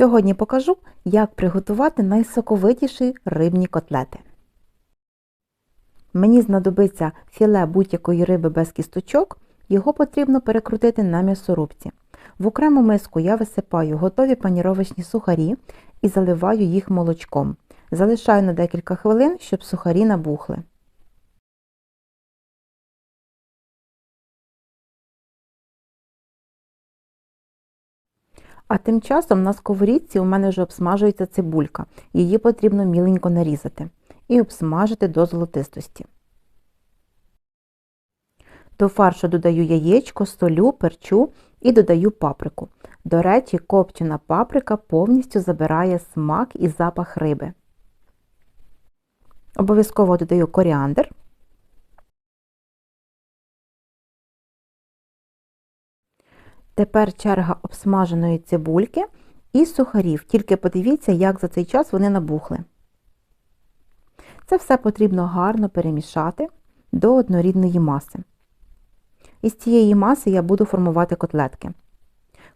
Сьогодні покажу, як приготувати найсоковитіші рибні котлети. Мені знадобиться філе будь-якої риби без кісточок, його потрібно перекрутити на м'ясорубці. В окрему миску я висипаю готові паніровочні сухарі і заливаю їх молочком. Залишаю на декілька хвилин, щоб сухарі набухли. А тим часом на сковорідці у мене вже обсмажується цибулька. Її потрібно міленько нарізати і обсмажити до золотистості. До фаршу додаю яєчко, солю, перчу і додаю паприку. До речі, копчена паприка повністю забирає смак і запах риби. Обов'язково додаю коріандр. Тепер черга обсмаженої цибульки і сухарів. Тільки подивіться, як за цей час вони набухли. Це все потрібно гарно перемішати до однорідної маси. Із цієї маси я буду формувати котлетки.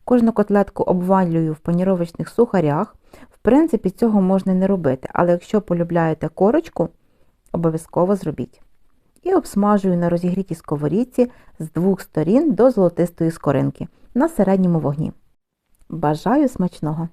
Кожну котлетку обвалюю в паніровочних сухарях. В принципі, цього можна не робити, але якщо полюбляєте корочку, обов'язково зробіть. І обсмажую на розігрітій сковорідці з двох сторін до золотистої скоринки на середньому вогні. Бажаю смачного!